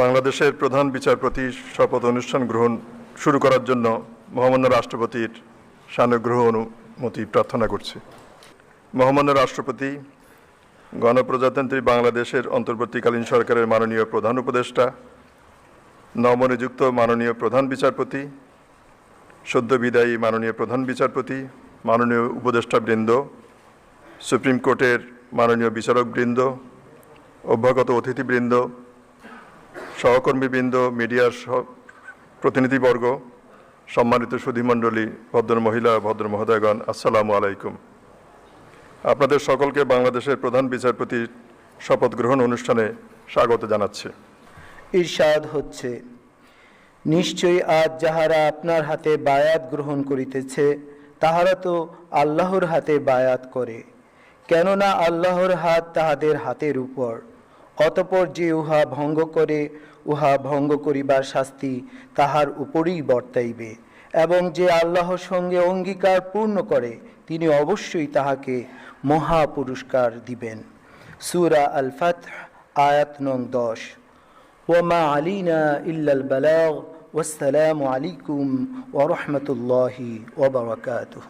বাংলাদেশের প্রধান বিচারপতি শপথ অনুষ্ঠান গ্রহণ শুরু করার জন্য মহামান্য রাষ্ট্রপতির সানুগ্রহ অনুমতি প্রার্থনা করছি। মহামান্য রাষ্ট্রপতি, গণপ্রজাতন্ত্রী বাংলাদেশের অন্তর্বর্তীকালীন সরকারের মাননীয় প্রধান উপদেষ্টা, নবনিযুক্ত মাননীয় প্রধান বিচারপতি, সদ্য বিদায়ী মাননীয় প্রধান বিচারপতি, মাননীয় উপদেষ্টাবৃন্দ, সুপ্রিম কোর্টের মাননীয় বিচারকবৃন্দ, অভ্যাগত অতিথিবৃন্দ সহকর্মীবৃন্দ, মিডিয়ার প্রতিনিধিবর্গ, সম্মানিত সুধীমণ্ডলী ভদ্র মহিলা, ভদ্র মহোদয়গণ, আসসালামু আলাইকুম। আপনাদের সকলকে বাংলাদেশের প্রধান বিচারপতির শপথ গ্রহণ অনুষ্ঠানে স্বাগত জানাচ্ছি। ঈর্ষাদ হচ্ছে, নিশ্চয়ই আজ যাহারা আপনার হাতে বায়াত গ্রহণ করিতেছে, তাহারা তো আল্লাহর হাতে বায়াত করে। কেননা আল্লাহর হাত তাহাদের হাতের উপর। অতপর যে উহা ভঙ্গ করে, উহা ভঙ্গ করিবার শাস্তি তাহার উপরেই বর্তাইবে। এবং যে আল্লাহর সঙ্গে অঙ্গীকার পূর্ণ করে, তিনি অবশ্যই তাহাকে মহা পুরস্কার দিবেন। সুরা আল ফাত আয়াত নং দশ। ওমা আলীনা ইল্লাল বালাগ, ওয়াসসালামু আলাইকুম ওরহমতুল্লাহি ওবরাকাতুহ